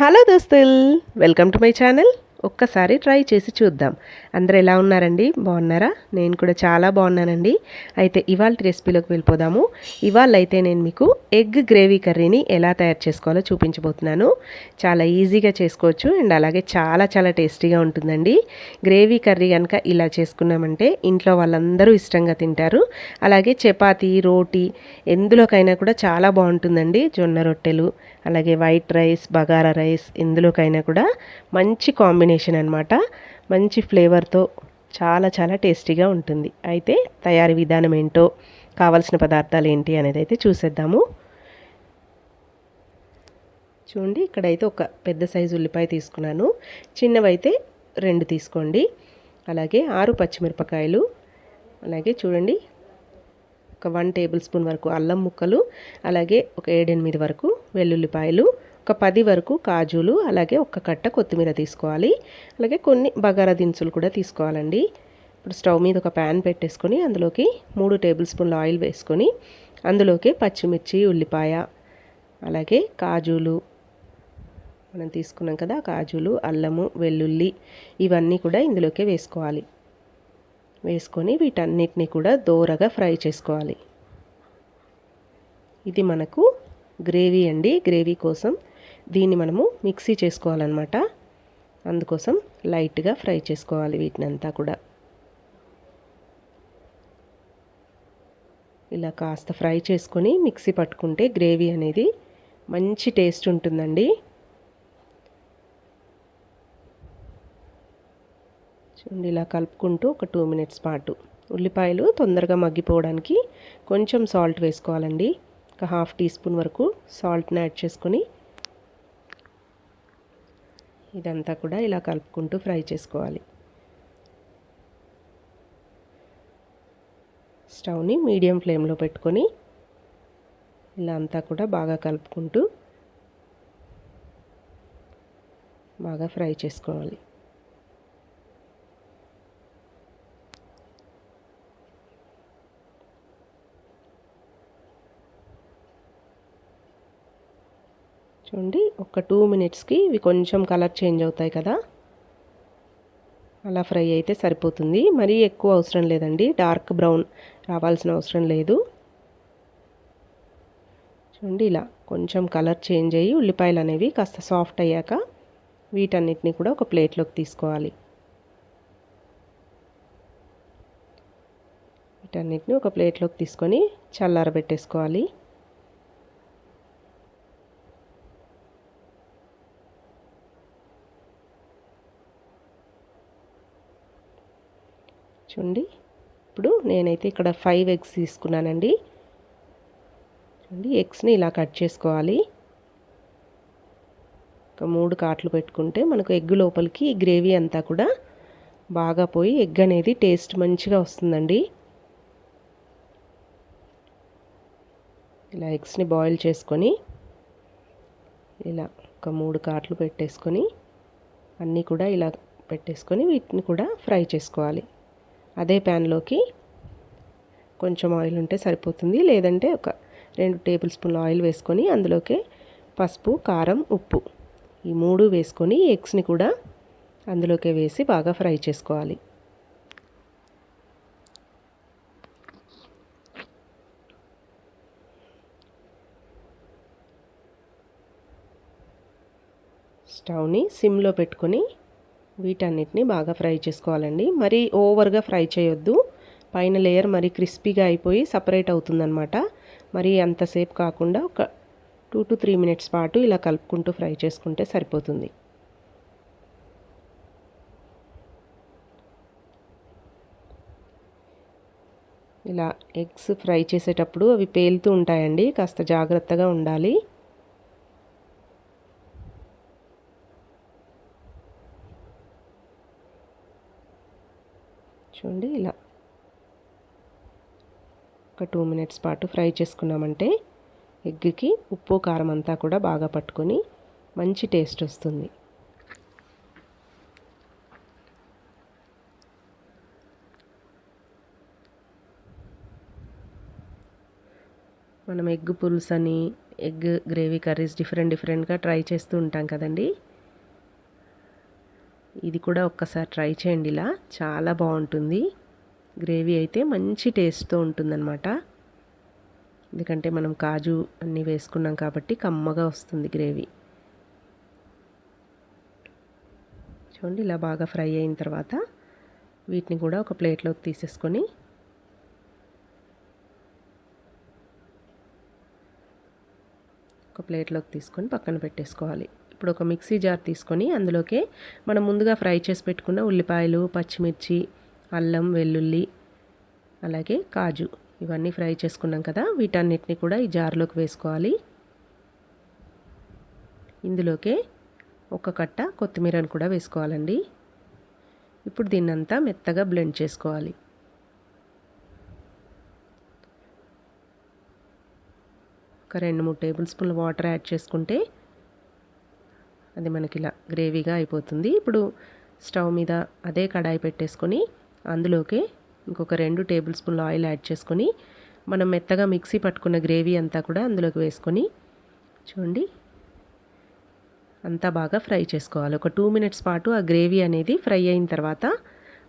Hello దోస్తుల్ welcome to my channel. ఒక్కసారి try చేసి చూద్దాం. అందరూ ఎలా ఉన్నారండి? బాగున్నారా? నేను కూడా చాలా బాగున్నానండి. అయితే ఇవాళ రెసిపీలోకి వెళ్ళిపోదాము. ఇవాళ అయితే నేను మీకు ఎగ్ గ్రేవీ కర్రీని ఎలా తయారు చేసుకోవాలో చూపించబోతున్నాను. చాలా ఈజీగా చేసుకోవచ్చు అండ్ అలాగే చాలా చాలా టేస్టీగా ఉంటుందండి. గ్రేవీ కర్రీ కనుక ఇలా చేసుకున్నామంటే ఇంట్లో వాళ్ళందరూ ఇష్టంగా తింటారు. అలాగే చపాతీ రోటీ ఎందులోకైనా కూడా చాలా బాగుంటుందండి. జొన్న రొట్టెలు అలాగే వైట్ రైస్ బగారా రైస్ ఇందులోకైనా కూడా మంచి కాంబినేషన్ అనమాట మంచి ఫ్లేవర్తో చాలా చాలా టేస్టీగా ఉంటుంది. అయితే తయారీ విధానం ఏంటో కావాల్సిన పదార్థాలు ఏంటి అనేది అయితే చూసేద్దాము. చూడండి ఇక్కడైతే ఒక పెద్ద సైజు ఉల్లిపాయ తీసుకున్నాను. చిన్నవైతే రెండు తీసుకోండి. అలాగే ఆరు పచ్చిమిరపకాయలు. అలాగే చూడండి ఒక వన్ టేబుల్ స్పూన్ వరకు అల్లం ముక్కలు అలాగే ఒక ఏడెనిమిది వరకు వెల్లుల్లిపాయలు ఒక పది వరకు కాజులు అలాగే ఒక కట్ట కొత్తిమీర తీసుకోవాలి. అలాగే కొన్ని బగారా దినుసులు కూడా తీసుకోవాలండి. ఇప్పుడు స్టవ్ మీద ఒక ప్యాన్ పెట్టేసుకొని అందులోకి మూడు టేబుల్ స్పూన్ల ఆయిల్ వేసుకొని అందులోకి పచ్చిమిర్చి ఉల్లిపాయ అలాగే కాజులు మనం తీసుకున్నాం కదా కాజులు అల్లము వెల్లుల్లి ఇవన్నీ కూడా ఇందులోకే వేసుకోవాలి. వేసుకొని వీటన్నిటిని కూడా దోరగా ఫ్రై చేసుకోవాలి. ఇది మనకు గ్రేవీ అండి. గ్రేవీ కోసం దీన్ని మనము మిక్సీ చేసుకోవాలన్నమాట. అందుకోసం లైట్గా ఫ్రై చేసుకోవాలి వీటిని అంతా కూడా. ఇలా కాస్త ఫ్రై చేసుకొని మిక్సీ పట్టుకుంటే గ్రేవీ అనేది మంచి టేస్ట్ ఉంటుందండి. చూడండి ఇలా కలుపుకుంటూ ఒక టూ మినిట్స్ పాటు. ఉల్లిపాయలు తొందరగా మగ్గిపోవడానికి కొంచెం సాల్ట్ వేసుకోవాలండి. ఒక హాఫ్ టీ స్పూన్ వరకు సాల్ట్ని యాడ్ చేసుకొని ఇదంతా కూడా ఇలా కలుపుకుంటూ ఫ్రై చేసుకోవాలి. స్టవ్ని మీడియం ఫ్లేమ్లో పెట్టుకొని ఇలా అంతా కూడా బాగా కలుపుకుంటూ బాగా ఫ్రై చేసుకోవాలి. చూడండి ఒక టూ మినిట్స్కి ఇవి కొంచెం కలర్ చేంజ్ అవుతాయి కదా. అలా ఫ్రై అయితే సరిపోతుంది. మరీ ఎక్కువ అవసరం లేదండి. డార్క్ బ్రౌన్ రావాల్సిన అవసరం లేదు. చూడండి ఇలా కొంచెం కలర్ చేంజ్ అయ్యి ఉల్లిపాయలు అనేవి కాస్త సాఫ్ట్ అయ్యాక వీటన్నిటిని కూడా ఒక ప్లేట్లోకి తీసుకోవాలి. వీటన్నిటిని ఒక ప్లేట్లోకి తీసుకొని చల్లారబెట్టేసుకోవాలి. చూడండి. ఇప్పుడు నేనైతే ఇక్కడ ఫైవ్ ఎగ్స్ తీసుకున్నానండి. చూడండి ఎగ్స్ని ఇలా కట్ చేసుకోవాలి. ఒక మూడు కాట్లు పెట్టుకుంటే మనకు ఎగ్ లోపలికి గ్రేవీ అంతా కూడా బాగా పోయి ఎగ్ అనేది టేస్ట్ మంచిగా వస్తుందండి. ఇలా ఎగ్స్ని బాయిల్ చేసుకొని ఇలా ఒక మూడు కాట్లు పెట్టేసుకొని అన్నీ కూడా ఇలా పెట్టేసుకొని వీటిని కూడా ఫ్రై చేసుకోవాలి. అదే ప్యాన్లోకి కొంచెం ఆయిల్ ఉంటే సరిపోతుంది. లేదంటే ఒక రెండు టేబుల్ స్పూన్ల ఆయిల్ వేసుకొని అందులోకి పసుపు కారం ఉప్పు ఈ మూడు వేసుకొని ఎగ్స్ని కూడా అందులోకే వేసి బాగా ఫ్రై చేసుకోవాలి. స్టవ్ని సిమ్లో పెట్టుకొని వీటన్నిటిని బాగా ఫ్రై చేసుకోవాలండి. మరీ ఓవర్గా ఫ్రై చేయొద్దు. పైన లేయర్ మరి క్రిస్పీగా అయిపోయి సపరేట్ అవుతుందన్నమాట. మరి అంతసేపు కాకుండా ఒక టూ టు త్రీ మినిట్స్ పాటు ఇలా కలుపుకుంటూ ఫ్రై చేసుకుంటే సరిపోతుంది. ఇలా ఎగ్స్ ఫ్రై చేసేటప్పుడు అవి పేలుతూ ఉంటాయండి. కాస్త జాగ్రత్తగా ఉండాలి. చూడండి ఇలా. ఒక టూ మినిట్స్ పాటు ఫ్రై చేసుకున్నామంటే ఎగ్కి ఉప్పు కారం అంతా కూడా బాగా పట్టుకొని మంచి టేస్ట్ వస్తుంది. మనం ఎగ్ పులుసు అని ఎగ్ గ్రేవీ కర్రీస్ డిఫరెంట్ డిఫరెంట్గా ట్రై చేస్తూ ఉంటాం కదండీ? ఇది కూడా ఒక్కసారి ట్రై చేయండి ఇలా. చాలా బాగుంటుంది. గ్రేవీ అయితే మంచి టేస్ట్తో ఉంటుందన్నమాట. ఎందుకంటే మనం కాజు అన్నీ వేసుకున్నాం కాబట్టి కమ్మగా వస్తుంది గ్రేవీ. చూడండి ఇలా బాగా ఫ్రై అయిన తర్వాత వీటిని కూడా ఒక ప్లేట్లోకి తీసేసుకొని ఒక ప్లేట్లోకి తీసుకొని పక్కన పెట్టేసుకోవాలి. ఇప్పుడు ఒక మిక్సీ జార్ తీసుకొని అందులోకే మనం ముందుగా ఫ్రై చేసి పెట్టుకున్న ఉల్లిపాయలు పచ్చిమిర్చి అల్లం వెల్లుల్లి అలాగే కాజు ఇవన్నీ ఫ్రై చేసుకున్నాం కదా. వీటన్నిటిని కూడా ఈ జార్లోకి వేసుకోవాలి. ఇందులోకే ఒక కట్ట కొత్తిమీరను కూడా వేసుకోవాలండి. ఇప్పుడు దీన్నంతా మెత్తగా బ్లెండ్ చేసుకోవాలి. ఒక రెండు మూడు టేబుల్ స్పూన్ల వాటర్ యాడ్ చేసుకుంటే అది మనకి ఇలా గ్రేవీగా అయిపోతుంది. ఇప్పుడు స్టవ్ మీద అదే కడాయి పెట్టేసుకొని అందులోకి ఇంకొక రెండు టేబుల్ స్పూన్ల ఆయిల్ యాడ్ చేసుకొని మనం మెత్తగా మిక్సీ పట్టుకున్న గ్రేవీ అంతా కూడా అందులోకి వేసుకొని చూడండి. అంతా బాగా ఫ్రై చేసుకోవాలి. ఒక టూ మినిట్స్ పాటు ఆ గ్రేవీ అనేది ఫ్రై అయిన తర్వాత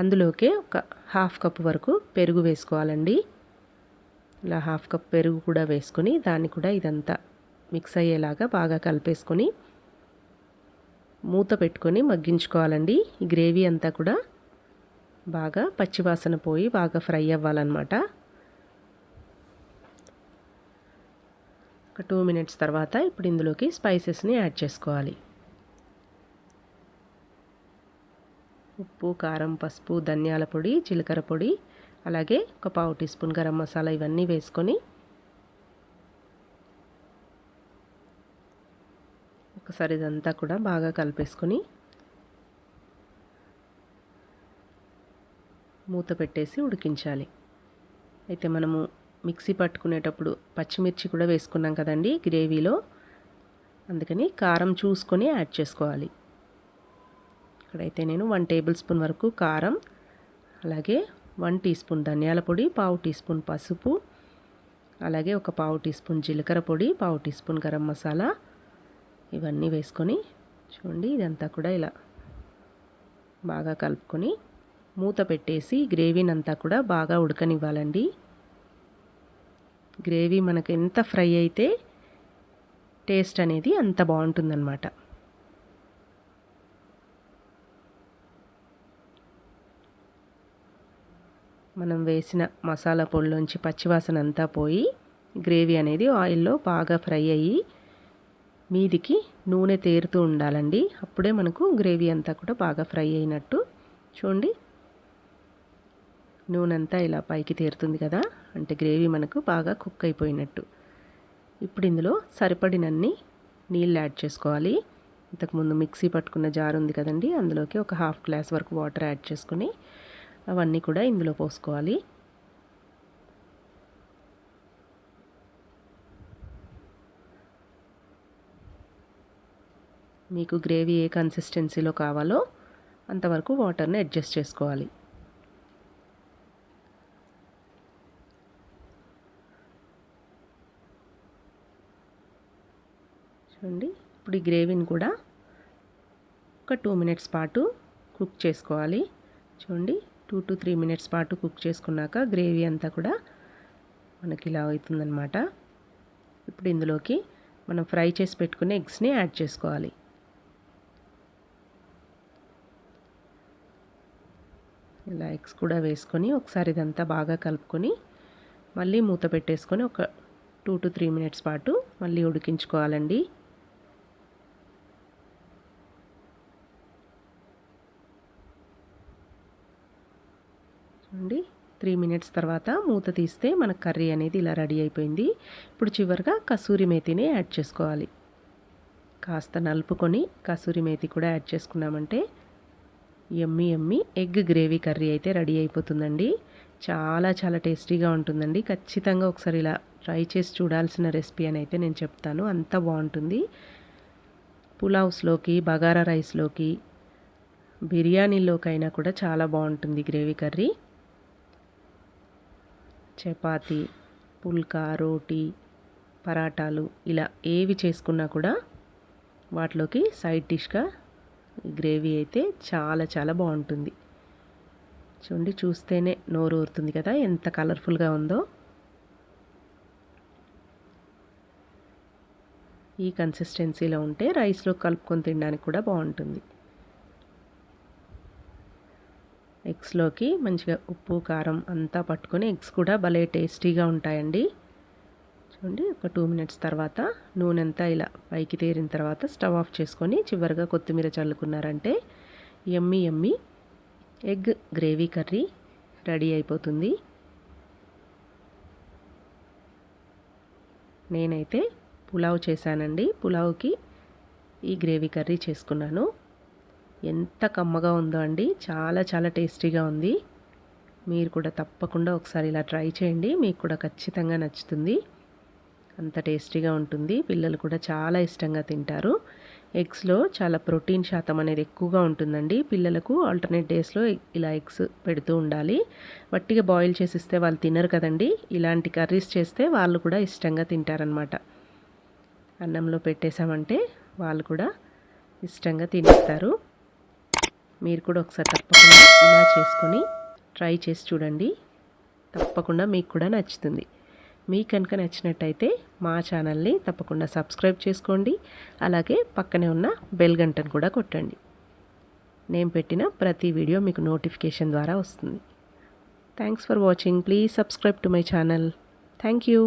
అందులోకే ఒక హాఫ్ కప్ వరకు పెరుగు వేసుకోవాలండి. ఇలా హాఫ్ కప్ పెరుగు కూడా వేసుకొని దాన్ని కూడా ఇదంతా మిక్స్ అయ్యేలాగా బాగా కలిపేసుకొని మూత పెట్టుకొని మగ్గించుకోవాలండి. ఈ గ్రేవీ అంతా కూడా బాగా పచ్చివాసన పోయి బాగా ఫ్రై అవ్వాలన్నమాట. ఒక టూ మినిట్స్ తర్వాత ఇప్పుడు ఇందులోకి స్పైసెస్ని యాడ్ చేసుకోవాలి. ఉప్పు కారం పసుపు ధనియాల పొడి జీలకర్ర పొడి అలాగే ఒక పావు టీ స్పూన్ గరం మసాలా ఇవన్నీ వేసుకొని ఒకసారి ఇదంతా కూడా బాగా కలిపేసుకొని మూత పెట్టేసి ఉడికించాలి. అయితే మనము మిక్సీ పట్టుకునేటప్పుడు పచ్చిమిర్చి కూడా వేసుకున్నాం కదండి గ్రేవీలో. అందుకని కారం చూసుకొని యాడ్ చేసుకోవాలి. ఇక్కడైతే నేను వన్ టేబుల్ స్పూన్ వరకు కారం అలాగే వన్ టీ స్పూన్ ధనియాల పొడి పావు టీ స్పూన్ పసుపు అలాగే ఒక పావు టీ స్పూన్ జీలకర్ర పొడి పావు టీ స్పూన్ గరం మసాలా ఇవన్నీ వేసుకొని చూడండి ఇదంతా కూడా ఇలా బాగా కలుపుకొని మూత పెట్టేసి గ్రేవీని అంతా కూడా బాగా ఉడకనివ్వాలండి. గ్రేవీ మనకు ఎంత ఫ్రై అయితే టేస్ట్ అనేది అంత బాగుంటుందన్నమాట. మనం వేసిన మసాలా పొడిలోంచి పచ్చివాసన అంతా పోయి గ్రేవీ అనేది ఆయిల్లో బాగా ఫ్రై అయ్యి మీదికి నూనె తేరుతూ ఉండాలండి. అప్పుడే మనకు గ్రేవీ అంతా కూడా బాగా ఫ్రై అయినట్టు. చూడండి. నూనె అంతా ఇలా పైకి తేరుతుంది కదా. అంటే గ్రేవీ మనకు బాగా కుక్ అయిపోయినట్టు. ఇప్పుడు ఇందులో సరిపడినన్ని నీళ్ళు యాడ్ చేసుకోవాలి. ఇంతకుముందు మిక్సీ పట్టుకున్న జార్ ఉంది కదండి. అందులోకి ఒక హాఫ్ గ్లాస్ వరకు వాటర్ యాడ్ చేసుకుని అవన్నీ కూడా ఇందులో పోసుకోవాలి. మీకు గ్రేవీ ఏ కన్సిస్టెన్సీలో కావాలో అంతవరకు వాటర్ని అడ్జస్ట్ చేసుకోవాలి. చూడండి ఇప్పుడు ఈ గ్రేవీని కూడా ఒక టూ మినిట్స్ పాటు కుక్ చేసుకోవాలి. చూడండి టూ టు త్రీ మినిట్స్ పాటు కుక్ చేసుకున్నాక గ్రేవీ అంతా కూడా మనకి ఇలా అవుతుందన్నమాట. ఇప్పుడు ఇందులోకి మనం ఫ్రై చేసి పెట్టుకునే ఎగ్స్ని యాడ్ చేసుకోవాలి. ఇలా ఎగ్స్ కూడా వేసుకొని ఒకసారి ఇదంతా బాగా కలుపుకొని మళ్ళీ మూత పెట్టేసుకొని ఒక టూ టు త్రీ మినిట్స్ పాటు మళ్ళీ ఉడికించుకోవాలండి. చూడండి త్రీ మినిట్స్ తర్వాత మూత తీస్తే మన కర్రీ అనేది ఇలా రెడీ అయిపోయింది. ఇప్పుడు చివరిగా కసూరి మేతిని యాడ్ చేసుకోవాలి. కాస్త నలుపుకొని కసూరి మేతి కూడా యాడ్ చేసుకున్నామంటే yummy yummy. Egg gravy curry అయితే రెడీ అయిపోతుందండి. చాలా చాలా టేస్టీగా ఉంటుందండి. ఖచ్చితంగా ఒకసారి ఇలా ట్రై చేసి చూడాల్సిన రెసిపీ అని అయితే నేను చెప్తాను. అంత బాగుంటుంది. పులావ్స్లోకి బగారా రైస్లోకి బిర్యానీలోకైనా కూడా చాలా బాగుంటుంది గ్రేవీ కర్రీ. చపాతి పుల్కా రోటీ పరాటాలు ఇలా ఏవి చేసుకున్నా కూడా వాటిలోకి సైడ్ డిష్గా గ్రేవీ అయితే చాలా చాలా బాగుంటుంది. చూడండి చూస్తేనే నోరు ఊరుతుంది కదా ఎంత కలర్ఫుల్గా ఉందో. ఈ కన్సిస్టెన్సీలో ఉంటే రైస్లో కలుపుకొని తినడానికి కూడా బాగుంటుంది. ఎగ్స్లోకి మంచిగా ఉప్పు కారం అంతా పట్టుకొని ఎగ్స్ కూడా భలే టేస్టీగా ఉంటాయండి. చూడండి ఒక టూ మినిట్స్ తర్వాత నూనె అంతా ఇలా పైకి తేరిన తర్వాత స్టవ్ ఆఫ్ చేసుకొని చివరిగా కొత్తిమీర చల్లుకున్నారంటే yummy yummy egg gravy curry ready అయిపోతుంది. నేనైతే పులావ్ చేశానండి. పులావ్కి ఈ గ్రేవీ కర్రీ చేసుకున్నాను. ఎంత కమ్మగా ఉందో అండి. చాలా చాలా టేస్టీగా ఉంది. మీరు కూడా తప్పకుండా ఒకసారి ఇలా ట్రై చేయండి. మీకు కూడా ఖచ్చితంగా నచ్చుతుంది. అంత టేస్టీగా ఉంటుంది. పిల్లలు కూడా చాలా ఇష్టంగా తింటారు. ఎగ్స్లో చాలా ప్రోటీన్ శాతం అనేది ఎక్కువగా ఉంటుందండి. పిల్లలకు ఆల్టర్నేట్ డేస్లో ఇలా ఎగ్స్ పెడుతూ ఉండాలి. వట్టిగా బాయిల్ చేసిస్తే వాళ్ళు తినరు కదండి. ఇలాంటి కర్రీస్ చేస్తే వాళ్ళు కూడా ఇష్టంగా తింటారనమాట అన్నంలో పెట్టేశామంటే వాళ్ళు కూడా ఇష్టంగా తినేస్తారు. మీరు కూడా ఒకసారి తప్పకుండా ఇలా చేసుకొని ట్రై చేసి చూడండి. తప్పకుండా మీకు కూడా నచ్చుతుంది. మీకు కనుక నచ్చినట్టయితే మా ఛానల్ని తప్పకుండా సబ్స్క్రైబ్ చేసుకోండి. అలాగే పక్కనే ఉన్న బెల్ గంటను కూడా కొట్టండి. నేను పెట్టిన ప్రతి వీడియో మీకు నోటిఫికేషన్ ద్వారా వస్తుంది. Thanks for watching please subscribe to my channel thank you